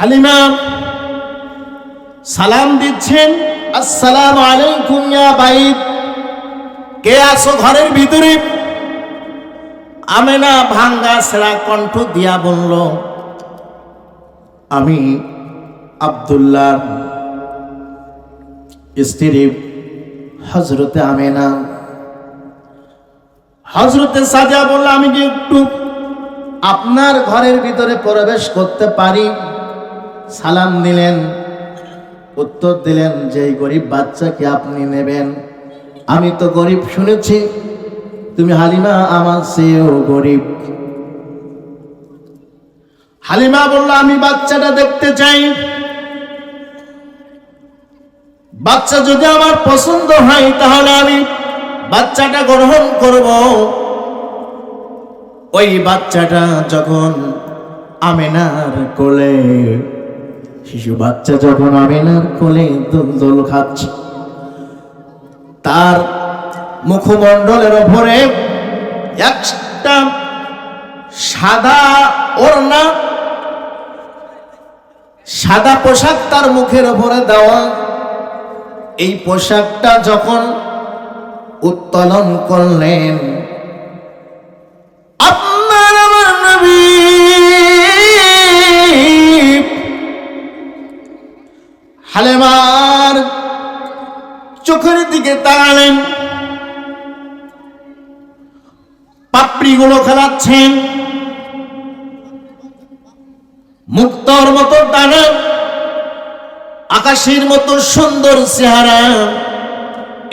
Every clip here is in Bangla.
হালিমা, সালাম দিচ্ছেন, আসসালাম আলাইকুম ইয়া বাইত কে আসো ঘরের ভিতরে? আমেনা ভাঙ্গা সেরা কণ্ঠ দিয়া বলল, আমি আব্দুল্লাহ স্ত্রী হজরতে আমেনা। হজরতে সাজা বলল, আমি কি একটু আপনার ঘরের ভিতরে প্রবেশ করতে পারি? সালাম দিলেন, উত্তর দিলেন যে গরিব বাচ্চাকে আপনি নেবেন, আমি তো গরিব শুনেছি, তুমি হালিমা আমার চেয়েও গরিব। হালিমা বলল, আমি বাচ্চাটা দেখতে চাই। বাচ্চা যদি আমার পছন্দ হয়, তাহলে আমি বাচ্চাটা গ্রহণ করব। ওই বাচ্চাটা যখন আমেনার কোলে শিশু বাচ্চা যখন আমেনার কোলে দোল খাচ্ছে, তার মুখমণ্ডলের ওপরে একটা সাদা ওড়না, সাদা পোশাক তার মুখের ওপরে দেওয়া। এই পোশাকটা যখন উত্তোলন করলেন, আপনার আমার নবী হালেমার চোখের দিকে তাকালেন। পাপড়িগুলো খেলাচ্ছেন। মুক্তর মতো টানা আকাশের মতো সুন্দর চেহারা।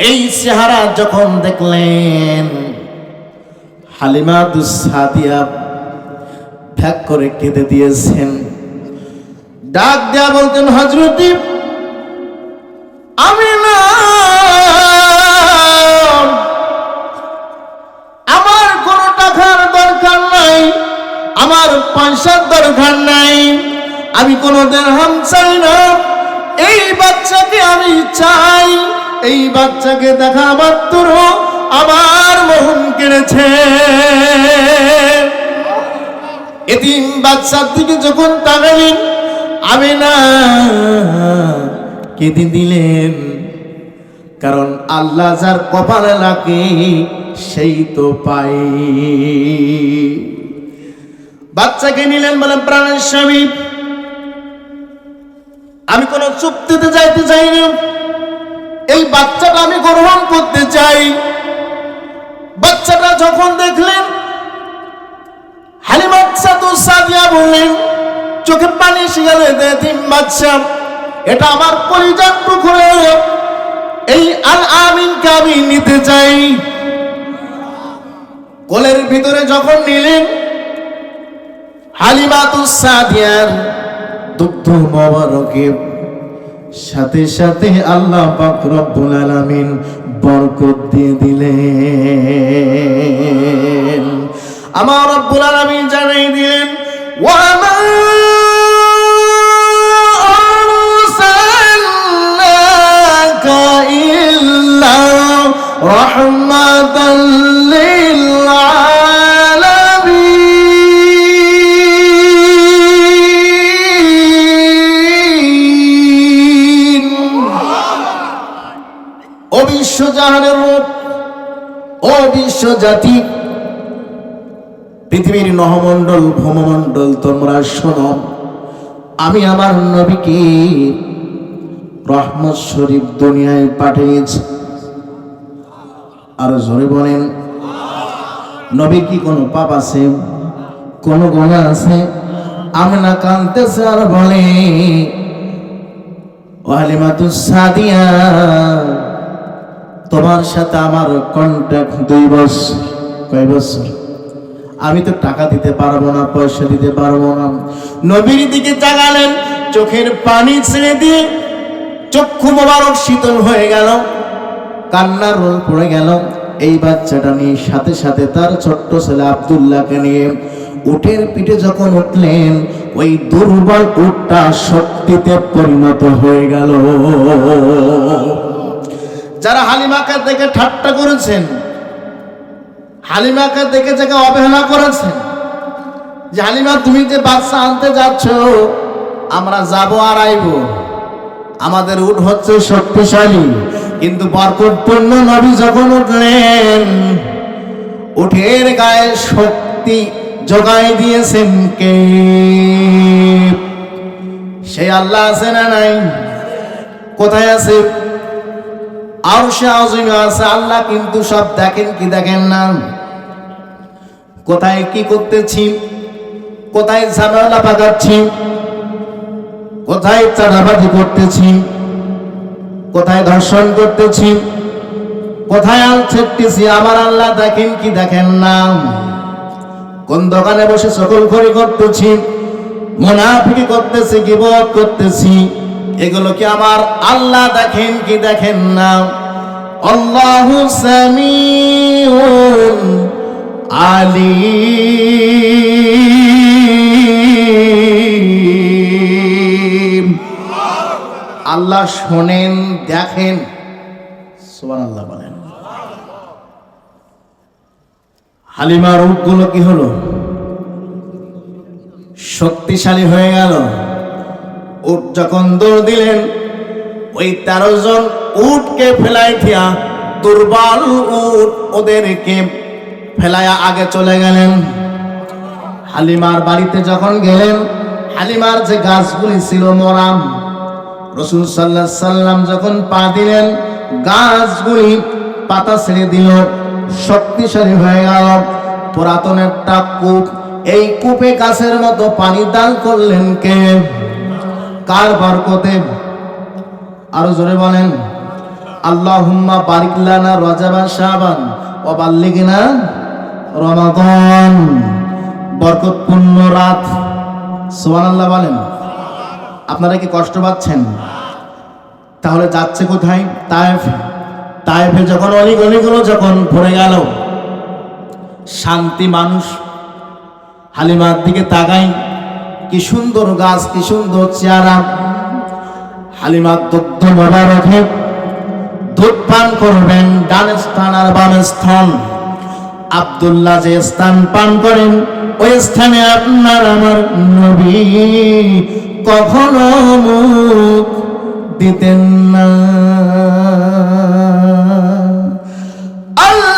এই চেহারা যখন দেখলেন, হালিমা দুসাদিয়া ভ্যাক করে কেঁদে দিয়েছেন। ডাক দেয়া বলতেন হজরতি আমি না আমার কোনো টাকার দরকার নাই, আমার পয়সার দরকার নাই, আমি কোনো দেড়হাম চাই না। এই বাচ্চাকে আমি চাই, এই বাচ্চাকে দেখা মাত্র আমার মোহন কেড়েছে। এতিম বাচ্চার দিকে যখন তাকালেন, আমি না কেঁদে দিলেন। কারণ আল্লাহ যার কপালে লাগে, সেই তো পাই বাচ্চাকে নিলেন বলে প্রাণের স্বামী, আমি কোনো চুক্তিতে যাইতে চাই না। এই বাচ্চাটা আমি গ্রহণ করতে চাই। বাচ্চাটা যখন দেখলেন হালিমাচ্ছা তো সাদিয়া বললেন, চোখে পানি শিগালে দে, তিন বাচ্চা এটা আমার পরিজন পুকুরে। এই আল আমিনকে আমি নিতে চাই। কোলের ভিতরে যখন নিলেন দুগ্ধ সাথে সাথে আল্লাহ পাক রব্বুল আলামিন বরকত দিয়ে দিলেন। আমার রব্বুল আলামিন জানাই দিলেন ওয়ামা লিল আলামিন। ও বিশ্বজাহানের রূপ ও বিশ্ব জাতি, পৃথিবীর নহমণ্ডল ভূমমণ্ডল তোমরা শোনো। আমি আমার নবীকে রহমত শরীফ দুনিয়ায় পাঠিয়েছি। আর জোরে বলেন, নবী কি কোনো পাপ আছে? কোন গোনা আছে? আমি না কানতেছে আর বলে, ওয়ালিমাতু সাদিয়া, তোমার সাথে আমার কন্ট্যাক্ট দুই বছর, কয় বছর? আমি তো টাকা দিতে পারব না, পয়সা দিতে পারব না। নবীর দিকে তাকালেন, চোখের পানি ছেড়ে দিয়ে চক্ষু মোবারক শীতল হয়ে গেল। কান্নার রোল পড়ে গেল। এই বাচ্চাটা নিয়ে সাথে সাথে তার ছোট্ট ছেলে আব্দুল্লাহকে নিয়ে উটের পিঠে যখন উঠলেন, ওই দুর্বল উটটা শক্তিতে পরিণত হয়ে গেল। যারা হালিমাকে দেখে ঠাট্টা করেছেন, হালিমাকে দেখে যাকে অবহেলা করেছেন, যে হালিমা, তুমি যে বাচ্চা আনতে যাচ্ছ, আমরা যাব আর আইব। আমাদের উঠ হচ্ছে শক্তিশালী। কিন্তু বরকতপূর্ণ নবী যখন উঠলেন, উঠের গায়ে শক্তি জোগাই দিয়েছেন কে? সেই আল্লাহ আছে না নাই? কোথায় আছে? আর সে আজমে আছে, আল্লাহ কিন্তু সব দেখেন কি দেখেন না। কোথায় কি করতেছি? কোথায় ঝামেলা পাকাচ্ছি কোথায় চাঁদাবাজি করতেছি? কোথায় ধর্ষণ করতেছি? কোথায় আল ছেটতেছি আমার আল্লাহ দেখেন কি দেখেন না। কোন দোকানে বসে সকল খড়ি করতেছি, মোনাফিকি করতেছি বধ করতেছি, এগুলো কি আমার আল্লাহ দেখেন কি দেখেন না? আল্লাহু সামিউন আল্লাহ শোনেন, দেখেন। সুবহানাল্লাহ বলেন। হালিমার রূপগুলো কি হলো? শক্তিশালী হয়ে গেল। উট যখন দৌড় দিলেন, ওই তেরো জন উটকে ফেলাই থিয়া দুর্বল উট ওদেরকে ফেলায়া আগে চলে গেলেন। হালিমার বাড়িতে যখন গেলেন, হালিমার যে গাছগুলি ছিল মরাম রসুল সাল্লাহ সাল্লাম যখন পা দিলেন, গাছগুলি পাতা ছেড়ে দিল, শক্তিশালী হয়ে গেল। পুরাতন একটা কূপ, এই কূপে গাছের মতো পানি দান করলেন কে? কার বরকতে? আরও জোরে বলেন আল্লাহ হুম্মা বারিকলানা রজাবা শাবান ও বাল্লিগিনা রমাদন। বরকতপূর্ণ রাত। সুবহানাল্লাহ বলেন আপনারা কি কষ্ট পাচ্ছেন? তাহলে যাচ্ছে কোথায়? তায়েফ। তায়েফে যখন অলিগলিগুলো যখন ভরে গেল, শান্তি মানুষ হালিমার দিকে তাকাই কি সুন্দর গাছ, কি সুন্দর চেহারা। হালিমার দুগ্ধ মোবারকে দুধ পান করবেন ডান স্থান আর বাম স্থান। আব্দুল্লাহ যে স্থান পান করেন, ওই স্থানে আপনার আমার নবী। কখনো মুখ দিতেন না। আল্লাহ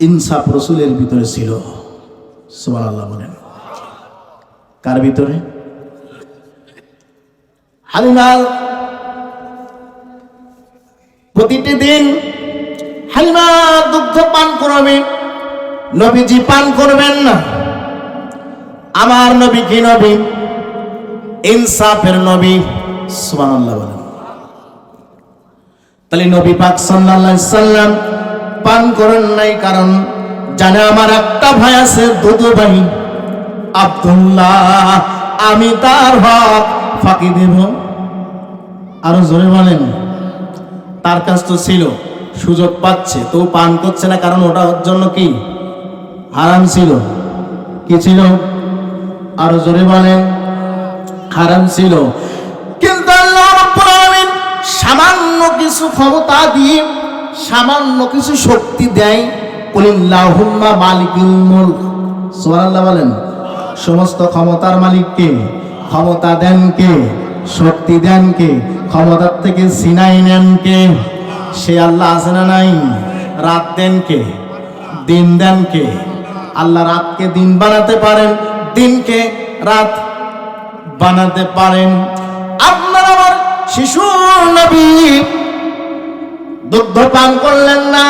ইনসাফ রসুলের ভিতরে ছিল সুবহানাল্লাহ বলেন। কার ভিতরে? হালিমাল প্রতিটি দিন হালিমা দুগ্ধ পান করবে, নবীজি পান করবেন না। আমার নবী কি নবী? ইনসাফের নবী বলেন। তাহলে নবী পাক সাল্লাল্লাহু সাল্লাম পান করেন নাই কারণ জানে আমার একটা ভাই আছে দুদু ভাই, আব্দুল্লাহ। আমি তার হক ফাঁকি দেব। আরও জোরে বলেন। তার কাছ তো ছিল, সুযোগ পাচ্ছে, তো পান করছে না, কারণ ওটা ওর জন্য কি? হারাম ছিল। কি ছিল? আরও জোরে বলেন। হারাম ছিল। কিন্তু আল্লাহ রাব্বুল আলামিন সামান্য কিছু ক্ষমতা দিয়ে, সামান্য কিছু শক্তি দেয়। কুলিল্লাহুম্মা মালিকুল মুলক। সুবহানাল্লাহ বলেন। সমস্ত ক্ষমতার মালিক কে? ক্ষমতা দেন কে? শক্তি দেন কে? ক্ষমতার থেকে সিনাই নেন কে? সে আল্লাহ আছে না নাই? রাত দেন কে? দিন দেন কে? আল্লাহ রাতকে দিন বানাতে পারেন, দিনকে রাত বানাতে পারেন। আপনার আমার শিশু নবী দুগ্ধ পান করলেন না?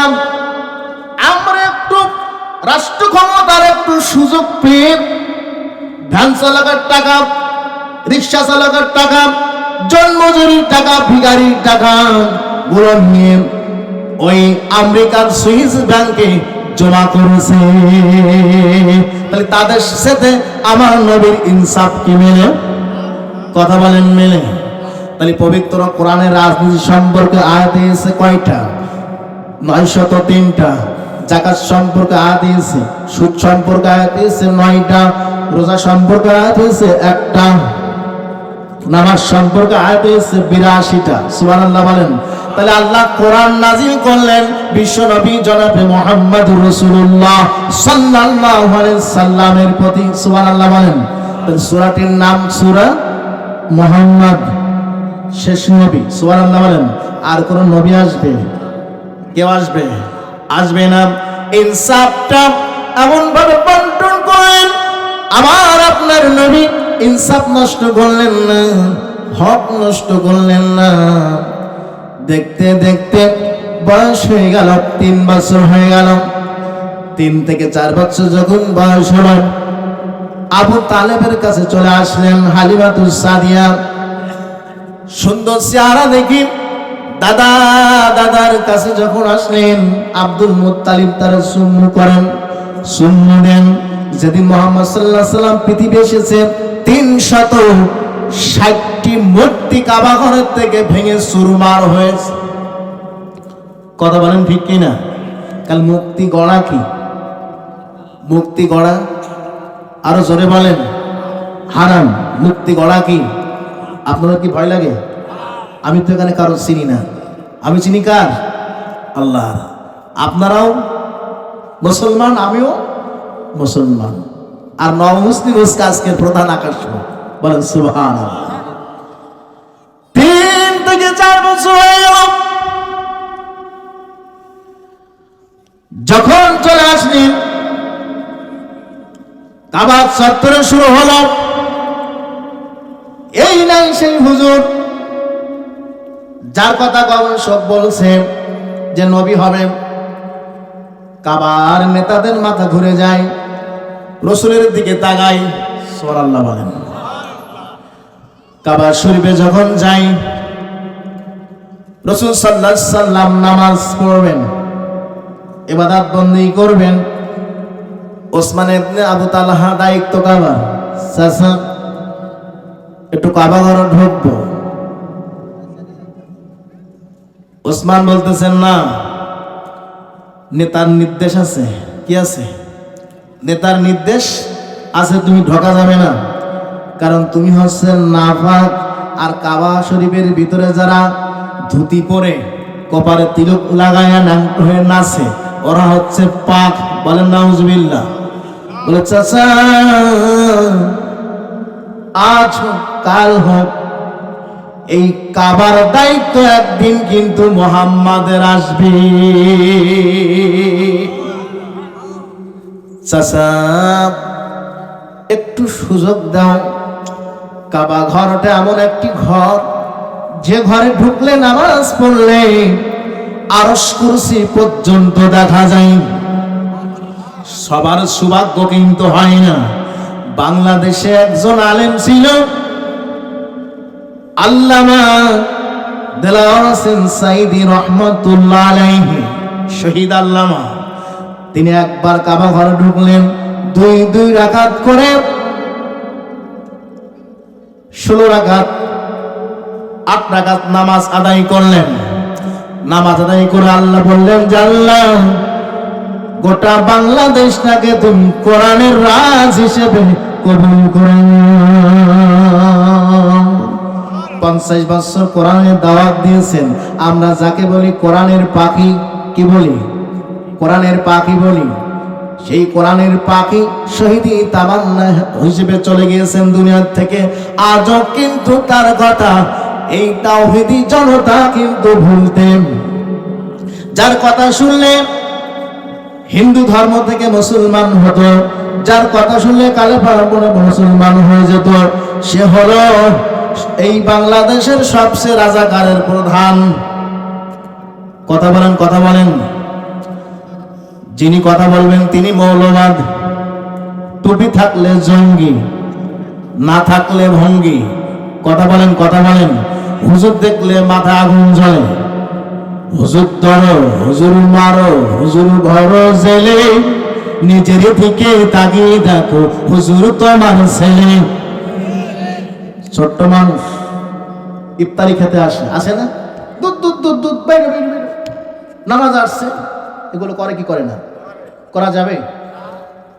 আমরা একটু রাষ্ট্র ক্ষমতার একটু সুযোগ পেয়ে ভ্যান চালকের টাকা, রিক্সা চালকের টাকা জন্মজুরির টাকা ভিগারির টাকা গুলো নিয়ে ওই আমেরিকার সুইস ব্যাংকে জমা করেছে। তাহলে তাদের সাথে আমার নবীর ইনসাফ কি মেলে? কথা বলেন মেলে। তাহলে পবিত্র কোরআনের রাজনীতি সম্পর্কে আয়াত দিয়েছে কয়টা? নয়শত তিনটা। জাকাত সম্পর্কে আয়াত দিয়েছে, সুদ সম্পর্কে আয়াত দিয়েছে নয়টা, রোজা সম্পর্কে আয়াত দিয়েছে একটা। নামাজ সম্পর্কে আয়াত হয়েছে বিরাশিটা সুবান আল্লাহ বলেন। তাহলে আল্লাহ কোরআন নাজিল করলেন বিশ্ব নবী জনাবে মোহাম্মদ রসুল্লাহ আলাইহি সাল্লামের প্রতি সুবান আল্লাহ বলেন সূরাটির নাম সূরা মোহাম্মদ, শেষ নবী সুবান আল্লাহ বলেন। আর কোন নবী আসবে? কেউ আসবে? আসবে না। ইনসাফটা এমন ভাবে বন্টন করেন, আমার আপনার নবী ইনসাফ নষ্ট করলেন না, হক নষ্ট করলেন না। দেখতে দেখতে বয়স হয়ে গেল, তিন বছর হয়ে গেল। তিন থেকে চার বছর যখন বয়স হল, আবু তালেবের কাছে চলে আসলেন হালিমাতুল সাদিয়া। সুন্দর চেহারা দেখি, দাদা, দাদার কাছে যখন আসলেন, আব্দুল মুত্তালিব তার সুম্মু করেন। সুম্মু দেন, যেদিন মোহাম্মদ সাল্লাহ সাল্লাম পৃথিবী এসেছে তিন শত ষাটটি মূর্তি কাবাঘরের থেকে ভেঙে সুরমার হয়েছে। কথা বলেন ঠিক কিনা? কাল মুক্তি গড়া কি? মুক্তি গড়া? আরও জোরে বলেন। হারাম মুক্তি গড়া কি? আপনার কি ভয় লাগে? আমি তো এখানে কারও চিনি না। আমি চিনি কার? আল্লাহ আপনারাও মুসলমান, আমিও মুসলমান। আর নব মুসলিম হচ্ছে আজকের প্রধান আকর্ষণ। বলেন সুবহান তিন থেকে চার বছর হয়ে গেল। যখন চলে আসলেন কাবার সত্তরে শুরু হলো। এই নাই সেই হুজুর, যার কথা সব বলছে যে, নবী হবে কাবার নেতাদের মাথা ঘুরে যায়। রসুলের দিকে তাকাই সোর আল্লাহ বলেন। কাবার শরীফে যখন যাই, রসুল সাল্লাহ সাল্লাম নামাজ পড়বেন এবাদাত বন্দি করবেন। ওসমান ইবনে আবু তালহা দায়িত্ব কাবার। চাচা, একটু কাবা ঘর ঢুকবো। ওসমান বলতেছেন, না, নেতার নির্দেশ আছে। কি আছে? নেতার নির্দেশ আছে, তুমি ঢোকা যাবে না। কারণ তুমি হচ্ছে নাফাক আর কাবা শরীফের ভিতরে যারা ধুতি পরে কপারে তিলক লাগায়া হয়ে নাচে, ওরা হচ্ছে পাক। বলেন নাউজবিল্লা বলে, চাচা, আজ কাল হোক, এই কাবার দায়িত্ব একদিন কিন্তু মোহাম্মদের আসবে। চাচা, একটু সুযোগ দাও। কাবা ঘরটা এমন একটি ঘর, যে ঘরে ঢুকলে নামাজ পড়লে আরস কুরসি পর্যন্ত দেখা যায়। সবার সৌভাগ্য কিন্তু হয় না। বাংলাদেশে একজন আলেম ছিল, আল্লামা দেলাওয়ার হোসেন সাইদি রহমতুল্লাহ আলাইহি, শহীদ আল্লামা। তিনি একবার কাবা ঘরে ঢুকলেন, দুই দুই রাকাত করে ষোলো রাকাত, আট রাকাত নামাজ আদায় করলেন। নামাজ আদায় করে আল্লাহ বললেন জানলাম গোটা বাংলাদেশটাকে তুমি কোরআনের রাজ হিসেবে কবুল করে পঞ্চাশ বছর কোরআনের দাওয়াত দিয়েছেন। আমরা যাকে বলি কোরআনের পাখি, কি বলি? কোরআনের পাখি বলি। সেই কোরআনের পাখি শহীদি তামান্না হিসেবে চলে গিয়েছেন দুনিয়ার থেকে। আজও কিন্তু তার কথা, এই তাওহিদি জনতা কিন্তু ভুলতেন যার কথা শুনলে হিন্দু ধর্ম থেকে মুসলমান হতো, যার কথা শুনলে কালে পরে মুসলমান হয়ে যেত, সে হলো এই বাংলাদেশের সবচেয়ে রাজাকারের প্রধান। কথা বলেন কথা বলেন। যিনি কথা বলবেন তিনি মৌলবাদ। টুপি থাকলে জঙ্গি, না থাকলে ভঙ্গি। কথা বলেন কথা বলেন। হুজুর দেখলে মাথা আগুন জ্বলে। হুজুর ধরো, হুজুর মারো, হুজুর ঘরো জেলে। নিজের থেকে তাকিয়ে দেখো, হুজুর তোমার ছেলে। ছোট্ট মানুষ, ইফতারি খেতে আসে আসে না? দুধ দুধ দুধ দুধ বাইরে বাইরে। নামাজ আসছে। এগুলো করে কি করে না? করা যাবে?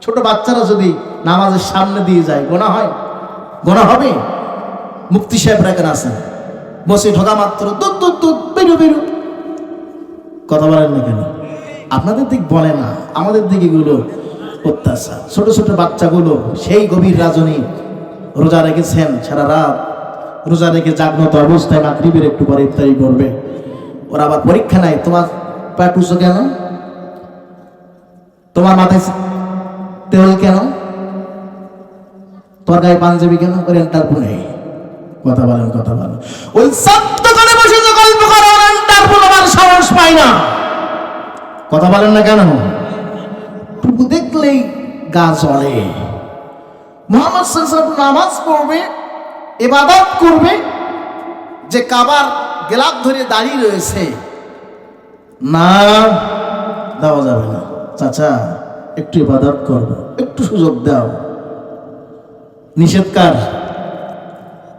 ছোট বাচ্চারা যদি নামাজের সামনে দিয়ে যায়, গোনা হয়? গোনা হবে? মুক্তি সাহেবরা এখানে আছেন? বসে ঢোকা মাত্র কথা বলেন না কেন? আপনাদের দিক বলে না, আমাদের দিক এগুলো অত্যাচার। ছোট ছোট বাচ্চাগুলো সেই গভীর রাজনী রোজা রেখেছেন সারা রাত। রোজা রেখে জাগ্রত অবস্থায় মাতৃবীর একটু পরে ইফতারি করবে। ওরা আবার পরীক্ষা নাই তোমার পেট উঁচু কেন? তোমার মাথায় তেল কেন? তোমার গায়ে পাঞ্জাবি কেন? ওরিয়েন্টাল নেই। কথা বলেন কথা বলেন ওই করে বসে যে গল্প করে আমার সাহস পাই না। কথা বলেন না কেন? টুকু দেখলেই গা জ্বলে। মোহাম্মদ সাল্লাল্লাহু নামাজ পড়বে, ইবাদত করবে, যে কাবার গেলাপ ধরে দাঁড়িয়ে রয়েছে। না, দেওয়া যাবে না। চাচা, একটু ইবাদত করব একটু সুযোগ দাও। নিষেধকার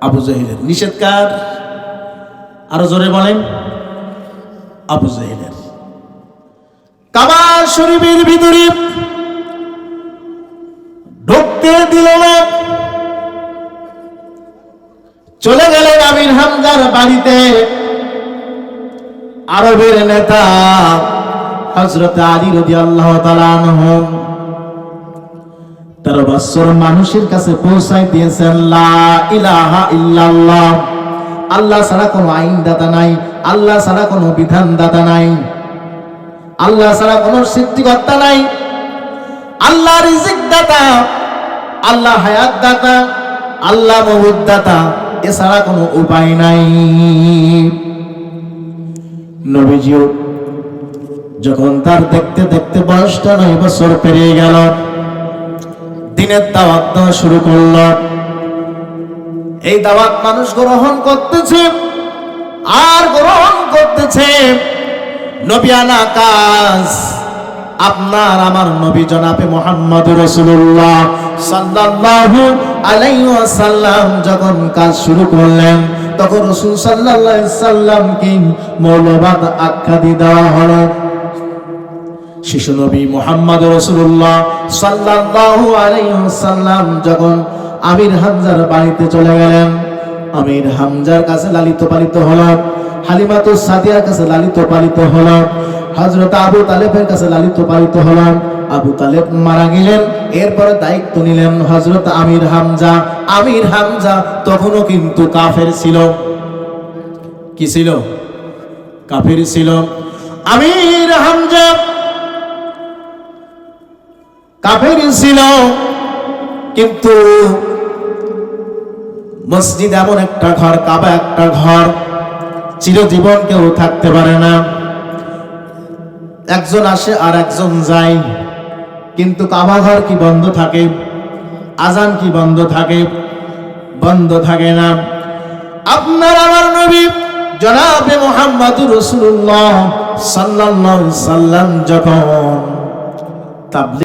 আবু জাহিলের। নিষেধকার আরও জোরে বলেন। আবু জাহিলের। কাবা শরীফের ভিতরে ঢুকতে দিল না। চলে গেলেন আমির হামজার বাড়িতে। আরবের নেতা হজরত আলী রদি আল্লাহ তেরো বছর মানুষের কাছে পৌঁছাই দিয়েছেন ইলাহা ইল্লাল্লাহ। আল্লাহ ছাড়া কোনো আইন দাতা নাই, আল্লাহ ছাড়া কোনো বিধান দাতা নাই, আল্লাহ ছাড়া কোনো সৃষ্টিকর্তা নাই। আল্লাহ রিজিক দাতা আল্লাহ হায়াত দাতা আল্লাহ মহুদ দাতা এছাড়া কোনো উপায় নাই। নবীজিও যখন তার দেখতে দেখতে বয়সটা নয় বছর পেরিয়ে গেল, দিনের দাওয়াত দেওয়া শুরু করল। এই দাওয়াত মানুষ গ্রহণ করতেছে, আর গ্রহণ করতেছে নবিয়ানা কাজ আপনার আমার নবী জনাবে মোহাম্মদ রসুল্লাহ সাল্লাল্লাহু আলাইহি ওয়াসাল্লাম যখন কাজ শুরু করলেন, তখন রসুল সাল্লাল্লাহু আলাইহি সাল্লামকে মৌলবাদ আখ্যা দেওয়া হলো। শিশু নবী মোহাম্মদ রসুল্লাহ সাল্লাল্লাহু আলাইহি ওয়াসাল্লাম যখন আমির হামজার বাড়িতে চলে গেলেন, আমির হামজার কাছে লালিত পালিত হলো, হালিমাতু সাদিয়ার কাছে লালিত পালিত হলো, হযরত আবু কাছে লালিত পালিত হলো, আবু তালেব মারা গেলেন, এরপরে দায়িত্ব নিলেন হযরত আমির হামজা। আমির হামজা তখনও কিন্তু কাফের ছিল। কি ছিল? কাফের ছিল। আমির হামজা কাফের ছিল। কিন্তু মসজিদ এমন একটা ঘর, কাবা একটা ঘর, চিরজীবন কেউ থাকতে পারে না। একজন আসে আর একজন যায়। কিন্তু কাবা ঘর কি বন্ধ থাকে? আজান কি বন্ধ থাকে? বন্ধ থাকে না। আপনার আমার নবী জনাবে মোহাম্মদুর রসুল্লাহ সাল্লাম যখন তাবলিগ